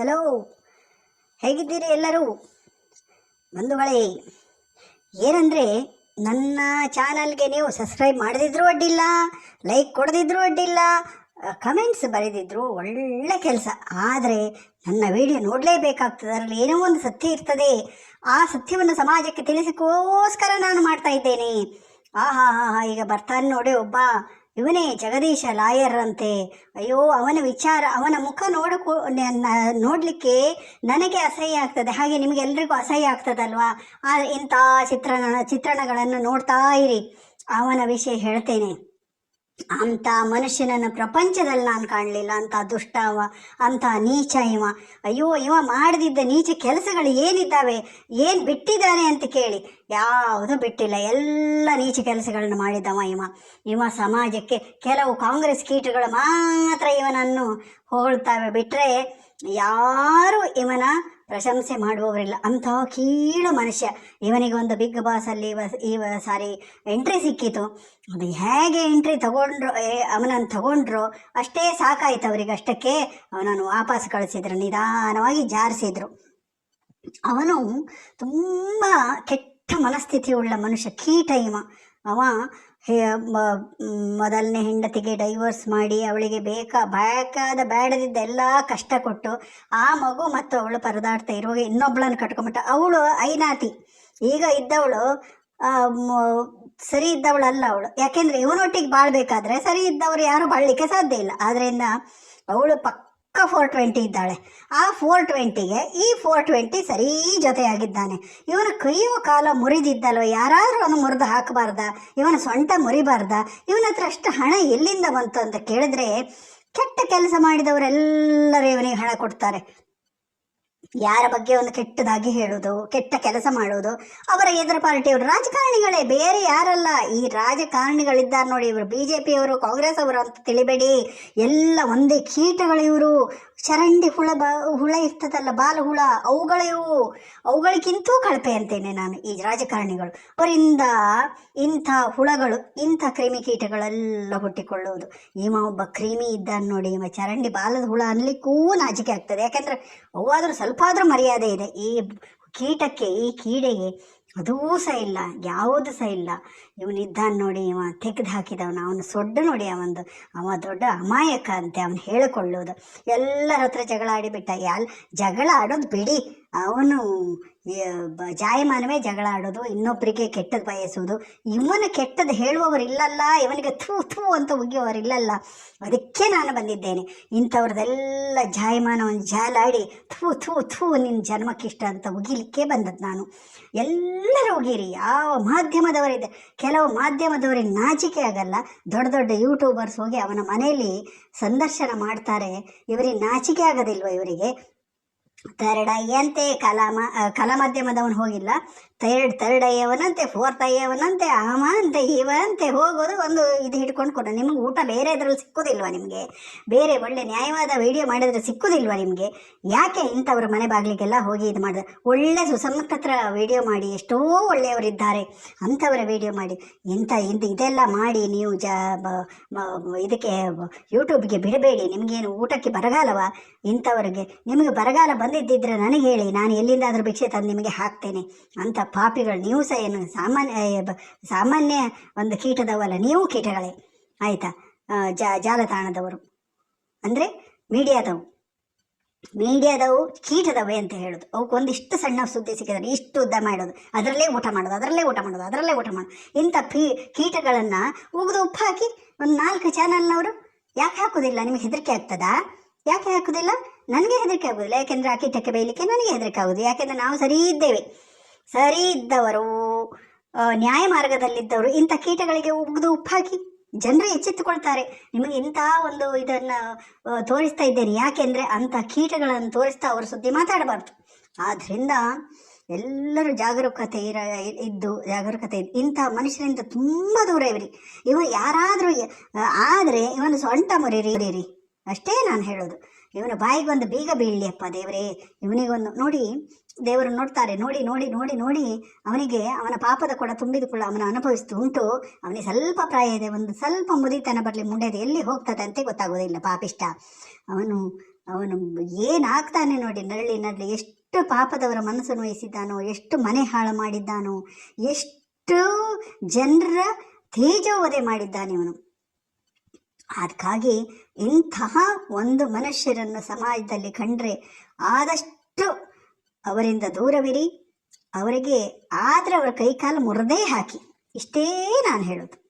Hello, ಹೇಗಿದ್ದೀರಿ ಎಲ್ಲರೂ? ಬಂಧುಗಳೇ, ಏನಂದರೆ ನನ್ನ ಚಾನಲ್ಗೆ ನೀವು ಸಬ್ಸ್ಕ್ರೈಬ್ ಮಾಡದಿದ್ರೂ ಅಡ್ಡಿಲ್ಲ, ಲೈಕ್ ಕೊಡದಿದ್ರೂ ಅಡ್ಡಿಲ್ಲ, ಕಮೆಂಟ್ಸ್ ಬರೆದಿದ್ರು ಒಳ್ಳೆ ಕೆಲಸ. ಆದರೆ ನನ್ನ ವಿಡಿಯೋ ನೋಡಲೇಬೇಕಾಗ್ತದೆ, ಅದರಲ್ಲಿ ಏನೋ ಒಂದು ಸತ್ಯ ಇರ್ತದೆ. ಆ ಸತ್ಯವನ್ನು ಸಮಾಜಕ್ಕೆ ತಿಳಿಸಿಕೋಸ್ಕರ ನಾನು ಮಾಡ್ತಾ ಇದ್ದೇನೆ. ಆಹಾ ಹಾ ಹಾ ಈಗ ಬರ್ತಾನೆ ನೋಡಿ ಒಬ್ಬ. ಇವನೇ ಜಗದೀಶ ಲಾಯರ್ ಅಂತೆ. ಅಯ್ಯೋ, ಅವನ ವಿಚಾರ, ಅವನ ಮುಖ ನೋಡಕ್ಕೂ ನ- ನೋಡಲಿಕ್ಕೆ ನನಗೆ ಅಸಹ್ಯ ಆಗ್ತದೆ. ಹಾಗೆ ನಿಮಗೆ ಎಲ್ರಿಗೂ ಅಸಹ್ಯ ಆಗ್ತದಲ್ವಾ? ಆ ಇಂಥ ಚಿತ್ರಣ, ಚಿತ್ರಣಗಳನ್ನು ನೋಡ್ತಾ ಇರಿ. ಅವನ ವಿಷಯ ಹೇಳ್ತೇನೆ. ಅಂಥ ಮನುಷ್ಯನನ್ನು ಪ್ರಪಂಚದಲ್ಲಿ ನಾನು ಕಾಣಲಿಲ್ಲ ಅಂಥ ದುಷ್ಟ ಅವ ಅಂಥ ನೀಚ ಇವ. ಅಯ್ಯೋ, ಇವ ಮಾಡದಿದ್ದ ನೀಚ ಕೆಲಸಗಳು ಏನಿದ್ದಾವೆ, ಏನು ಬಿಟ್ಟಿದ್ದಾನೆ ಅಂತ ಕೇಳಿ. ಯಾವುದೂ ಬಿಟ್ಟಿಲ್ಲ, ಎಲ್ಲ ನೀಚ ಕೆಲಸಗಳನ್ನು ಮಾಡಿದವ ಇವ. ಇವ ಸಮಾಜಕ್ಕೆ ಕೆಲವು ಕಾಂಗ್ರೆಸ್ ಕೀಟಗಳು ಮಾತ್ರ ಇವನನ್ನು ಹೊಗಳ್ತಾವೆ ಬಿಟ್ಟರೆ ಯಾರು ಇವನ ಪ್ರಶಂಸೆ ಮಾಡುವವರಿಲ್ಲ. ಅಂಥ ಕೀಳು ಮನುಷ್ಯ ಇವನಿಗೆ ಒಂದು ಬಿಗ್ ಬಾಸ್ ಅಲ್ಲಿ ಈ ಸಾರಿ ಎಂಟ್ರಿ ಸಿಕ್ಕಿತು. ಅದು ಹೇಗೆ ಎಂಟ್ರಿ ತಗೊಂಡ್ರು ಅವನನ್ನು ತಗೊಂಡ್ರು, ಅಷ್ಟೇ ಸಾಕಾಯ್ತು ಅವರಿಗೆ. ಅಷ್ಟಕ್ಕೆ ಅವನನ್ನು ವಾಪಸ್ ಕಳಿಸಿದ್ರು, ನಿಧಾನವಾಗಿ ಜಾರಿಸಿದ್ರು. ಅವನು ತುಂಬ ಕೆಟ್ಟ ಮನಸ್ಥಿತಿ ಉಳ್ಳ ಮನುಷ್ಯ, ಕೀಟ ಇವ. ಅವ ಹೇ- ಮೊದಲನೇ ಹೆಂಡತಿಗೆ ಡೈವರ್ಸ್ ಮಾಡಿ ಅವಳಿಗೆ ಬೇಕಾ, ಬೇಕಾದ ಬೇಡದಿದ್ದ ಎಲ್ಲ ಕಷ್ಟ ಕೊಟ್ಟು ಆ ಮಗು ಮತ್ತು ಅವಳು ಪರದಾಡ್ತಾ ಇರುವಾಗ ಇನ್ನೊಬ್ಳನ್ನು ಕಟ್ಕೊಂಬಿಟ್ಟ. ಅವಳು ಐನಾತಿ. ಈಗ ಇದ್ದವಳು ಸರಿ ಇದ್ದವಳಲ್ಲ ಅವಳು. ಯಾಕೆಂದ್ರೆ ಇವನೊಟ್ಟಿಗೆ ಬಾಳ್ಬೇಕಾದ್ರೆ ಸರಿ ಇದ್ದವರು ಯಾರು ಬಾಳ್ಲಿಕ್ಕೆ ಸಾಧ್ಯ ಇಲ್ಲ. ಆದ್ದರಿಂದ ಅವಳು ಪಕ್ಕ ಫೋರ್ ಟ್ವೆಂಟಿ ಇದ್ದಾಳೆ. ಆ ಫೋರ್ ಟ್ವೆಂಟಿಗೆ ಈ ಫೋರ್ ಟ್ವೆಂಟಿ ಸರಿ ಜೊತೆಯಾಗಿದ್ದಾನೆ. ಇವನ ಕೈಯೋ ಕಾಲ ಮುರಿದಿದ್ದಲ್ವ? ಯಾರಾದರೂ ಅವನು ಮುರಿದು ಹಾಕಬಾರ್ದ? ಇವನ ಸೊಂಟ ಮುರಿಬಾರ್ದ? ಇವನ ಹತ್ರ ಅಷ್ಟು ಹಣ ಎಲ್ಲಿಂದ ಬಂತು ಅಂತ ಕೇಳಿದ್ರೆ ಕೆಟ್ಟ ಕೆಲಸ ಮಾಡಿದವರೆಲ್ಲರೂ ಇವನಿಗೆ ಹಣ ಕೊಡ್ತಾರೆ. ಯಾರ ಬಗ್ಗೆ ಒಂದು ಕೆಟ್ಟದಾಗಿ ಹೇಳೋದು ಕೆಟ್ಟ ಕೆಲಸ ಮಾಡೋದು ಅವರ ಎದುರು ಪಾರ್ಟಿಯವರು, ರಾಜಕಾರಣಿಗಳೇ, ಬೇರೆ ಯಾರಲ್ಲ. ಈ ರಾಜಕಾರಣಿಗಳಿದ್ದಾರೆ ನೋಡಿ ಇವರು. ಬಿ ಜೆ ಪಿಯವರು ಕಾಂಗ್ರೆಸ್ ಅವರು ಅಂತ ತಿಳಿಬೇಡಿ. ಎಲ್ಲ ಒಂದೇ ಕೀಟಗಳು ಇವರು. ಚರಂಡಿ ಹುಳ ಬ, ಹುಳ ಇರ್ತದಲ್ಲ, ಬಾಲ ಹುಳ ಅವುಗಳಿವು ಅವುಗಳಿಗಿಂತೂ ಕಳಪೆ ಅಂತೇನೆ ನಾನು ಈ ರಾಜಕಾರಣಿಗಳು. ಅವರಿಂದ ಇಂಥ ಹುಳಗಳು, ಇಂಥ ಕ್ರಿಮಿಕೀಟಗಳೆಲ್ಲ ಹುಟ್ಟಿಕೊಳ್ಳುವುದು. ಇವ ಒಬ್ಬ ಕ್ರಿಮಿ ಇದ್ದಾನೆ ನೋಡಿ ಇವ ಚರಂಡಿ ಬಾಲದ ಹುಳ ಅನ್ಲಿಕ್ಕೂ ನಾಚಿಕೆ ಆಗ್ತದೆ. ಯಾಕಂದ್ರೆ ಅವಾದರೂ ಸ್ವಲ್ಪ ಆದರೂ ಮರ್ಯಾದೆ ಇದೆ. ಈ ಕೀಟಕ್ಕೆ, ಈ ಕೀಡೆಗೆ ಅದೂ ಸಹ ಇಲ್ಲ, ಯಾವುದು ಸಹ ಇಲ್ಲ. ಇವನಿದ್ದಾನೆ ನೋಡಿ, ಇವ ತೆಗೆದು ಹಾಕಿದವನು, ಅವನು ಸೊಡ್ಡ ನೋಡಿ ಅವಂದು. ಅವ ದೊಡ್ಡ ಅಮಾಯಕ ಅಂತೆ ಅವನು ಹೇಳಿಕೊಳ್ಳೋದು. ಎಲ್ಲರ ಹತ್ರ ಜಗಳ ಆಡಿಬಿಟ್ಟ, ಯಾಲ್ ಜಗಳ ಆಡೋದು ಬಿಡಿ. ಅವನು ಜಾಯಮಾನವೇ ಜಗಳ ಆಡೋದು ಇನ್ನೊಬ್ಬರಿಗೆ ಕೆಟ್ಟದ್ದು ಬಯಸೋದು. ಇವನು ಕೆಟ್ಟದ್ದು ಹೇಳುವವರಿಲ್ಲಲ್ಲ ಇವನಿಗೆ ಥೂ ಥೂ ಅಂತ ಉಗಿಯುವವರಿಲ್ಲಲ್ಲ ಅದಕ್ಕೆ ನಾನು ಬಂದಿದ್ದೇನೆ. ಇಂಥವ್ರದ್ದೆಲ್ಲ ಜಾಯಮಾನವನ್ನು ಜಾಲಾಡಿ ಥೂ ಥೂ ಥೂ ನಿನ್ನ ಜನ್ಮಕ್ಕಿಷ್ಟ ಅಂತ ಉಗಿಲಿಕ್ಕೆ ಬಂದದ್ದು ನಾನು. ಎಲ್ಲರೂ ಹೋಗಿರಿ. ಯಾವ ಮಾಧ್ಯಮದವರಿದೆ ಕೆಲವು ಮಾಧ್ಯಮದವರಿಗೆ ನಾಚಿಕೆ ಆಗಲ್ಲ. ದೊಡ್ಡ ದೊಡ್ಡ ಯೂಟ್ಯೂಬರ್ಸ್ ಹೋಗಿ ಅವನ ಮನೆಯಲ್ಲಿ ಸಂದರ್ಶನ ಮಾಡ್ತಾರೆ. ಇವರಿಗೆ ನಾಚಿಕೆ ಆಗೋದಿಲ್ವ ಇವರಿಗೆ? ತರಡ ಎಂತೆ ಕಲಾ ಕಲಾ ಮಾಧ್ಯಮದವನು ಹೋಗಿಲ್ಲ. ಥರ್ಡ್ ಥರ್ಡ್ ಅಯ್ಯವನಂತೆ ಫೋರ್ತ್ ಅಯ್ಯವನಂತೆ ಆಮ ಅಂತೆ ಇವ ಅಂತೆ ಹೋಗೋದು ಒಂದು ಇದು ಹಿಡ್ಕೊಂಡು ಕೊಡ ನಿಮಗೆ ಊಟ ಬೇರೆ ಇದರಲ್ಲಿ ಸಿಕ್ಕೋದಿಲ್ವಾ ನಿಮಗೆ? ಬೇರೆ ಒಳ್ಳೆ ನ್ಯಾಯವಾದ ವಿಡಿಯೋ ಮಾಡಿದರೆ ಸಿಕ್ಕೋದಿಲ್ವಾ ನಿಮಗೆ? ಯಾಕೆ ಇಂಥವ್ರ ಮನೆ ಬಾಗಿಲಿಗೆಲ್ಲ ಹೋಗಿ ಇದು ಮಾಡಿದ್ರೆ? ಒಳ್ಳೆ ಸುಸಂಸ್ಕೃತರ ವಿಡಿಯೋ ಮಾಡಿ, ಎಷ್ಟೋ ಒಳ್ಳೆಯವರಿದ್ದಾರೆ. ಅಂಥವರ ವಿಡಿಯೋ ಮಾಡಿ. ಇಂಥ ಇಂಥ ಇದೆಲ್ಲ ಮಾಡಿ ನೀವು ಜ ಇದಕ್ಕೆ ಯೂಟ್ಯೂಬ್ಗೆ ಬಿಡಬೇಡಿ. ನಿಮಗೇನು ಊಟಕ್ಕೆ ಬರಗಾಲವ? ಇಂಥವ್ರಿಗೆ. ನಿಮಗೆ ಬರಗಾಲ ಬಂದಿದ್ದಿದ್ರೆ ನನಗೆ ಹೇಳಿ, ನಾನು ಎಲ್ಲಿಂದಾದರೂ ಭಿಕ್ಷೆ ತಂದು ನಿಮಗೆ ಹಾಕ್ತೇನೆ ಅಂಥ ಪಾಪಿಗಳು, ನೀವು ಸಹ ಏನು ಸಾಮಾನ್ಯ ಸಾಮಾನ್ಯ ಒಂದು ಕೀಟದವಲ್ಲ, ನೀವು ಕೀಟಗಳೇ. ಆಯಿತಾ? ಜಾ, ಜಾಲತಾಣದವರು. ಅಂದರೆ ಮೀಡಿಯಾದವು. ಮೀಡಿಯಾದವು ಕೀಟದವೇ ಅಂತ ಹೇಳೋದು. ಅವಕ್ಕೆ ಒಂದಿಷ್ಟು ಸಣ್ಣ ಸುದ್ದಿ ಸಿಕ್ಕಿದ್ರೆ ಇಷ್ಟು ಉದ್ದ ಮಾಡೋದು. ಅದರಲ್ಲೇ ಊಟ ಮಾಡೋದು, ಅದರಲ್ಲೇ ಊಟ ಮಾಡೋದು, ಅದರಲ್ಲೇ ಊಟ ಮಾಡೋದು. ಇಂಥ ಪೀ, ಕೀಟಗಳನ್ನು ಉಗಿದು ಉಪ್ಪು ಹಾಕಿ ಒಂದು ನಾಲ್ಕು ಚಾನಲ್ನವರು ಯಾಕೆ ಹಾಕೋದಿಲ್ಲ? ನಿಮಗೆ ಹೆದರಿಕೆ ಆಗ್ತದಾ? ಯಾಕೆ ಹಾಕೋದಿಲ್ಲ? ನನಗೆ ಹೆದರಿಕೆ ಆಗೋದಿಲ್ಲ. ಯಾಕೆಂದರೆ ಆ ಕೀಟಕ್ಕೆ ಬೇಯಲಿಕ್ಕೆ ನನಗೆ ಹೆದರಿಕೆ ಆಗೋದು ಯಾಕೆಂದರೆ ನಾವು ಸರಿ ಇದ್ದೇವೆ. ಸರಿ ಇದ್ದವರು ನ್ಯಾಯ ಮಾರ್ಗದಲ್ಲಿದ್ದವರು ಇಂಥ ಕೀಟಗಳಿಗೆ ಉಗಿದು ಉಪ್ಪಾಕಿ ಜನರು ಎಚ್ಚೆತ್ತುಕೊಳ್ತಾರೆ. ನಿಮಗೆ ಇಂಥ ಒಂದು ಇದನ್ನು ತೋರಿಸ್ತಾ ಇದ್ದೇನೆ. ಯಾಕೆಂದರೆ ಅಂಥ ಕೀಟಗಳನ್ನು ತೋರಿಸ್ತಾ ಅವರು ಸುದ್ದಿ ಮಾತಾಡಬಾರ್ದು. ಆದ್ದರಿಂದ ಎಲ್ಲರೂ ಜಾಗರೂಕತೆ ಇರ, ಇದ್ದು ಜಾಗರೂಕತೆ ಇದ್ದು, ಇಂಥ ಮನುಷ್ಯರಿಂದ ತುಂಬ ದೂರ ಇವ್ರಿ. ಇವ ಯಾರಾದರೂ ಆದರೆ ಇವನು ಸೊಂಟ ಮುರಿರಿ. ಅಷ್ಟೇ ನಾನು ಹೇಳೋದು ಇವನ ಬಾಯಿಗೆ ಒಂದು ಬೀಗ ಬೀಳಲಿಯಪ್ಪ ದೇವರೇ. ಇವನಿಗೊಂದು ನೋಡಿ ದೇವರು ನೋಡ್ತಾರೆ. ನೋಡಿ ನೋಡಿ ನೋಡಿ ನೋಡಿ ಅವನಿಗೆ ಅವನ ಪಾಪದ ಕೊಡ ತುಂಬಿದುಕೊಳ್ಳ ಅವನ ಅನುಭವಿಸ್ತು. ಉಂಟು, ಅವನಿಗೆ ಸ್ವಲ್ಪ ಪ್ರಾಯ ಇದೆ. ಒಂದು ಸ್ವಲ್ಪ ಮುದಿತನ ಬರಲಿ ಮುಂಡೆದು ಎಲ್ಲಿ ಹೋಗ್ತದೆ ಅಂತ ಗೊತ್ತಾಗೋದಿಲ್ಲ, ಪಾಪಿಷ್ಟ. ಅವನು ಅವನು ಏನಾಗ್ತಾನೆ ನೋಡಿ ನರಳಿ ನರಳಿ ಎಷ್ಟು ಪಾಪದವರ ಮನಸ್ಸನ್ನು ವಹಿಸಿದ್ದಾನೋ ಎಷ್ಟು ಮನೆ ಹಾಳು ಮಾಡಿದ್ದಾನೋ, ಎಷ್ಟು ಜನರ ತೇಜೋವಧೆ ಮಾಡಿದ್ದಾನೆ ಅವನು ಅದಕ್ಕಾಗಿ ಇಂತಹ ಒಂದು ಮನುಷ್ಯರನ್ನು ಸಮಾಜದಲ್ಲಿ ಕಂಡ್ರೆ ಆದಷ್ಟು ಅವರಿಂದ ದೂರವಿರಿ, ಅವರಿಗೆ ಆದರೆ ಅವರ ಕೈಕಾಲು ಮುರದೇ ಹಾಕಿ. ಇಷ್ಟೇ ನಾನು ಹೇಳೋದು.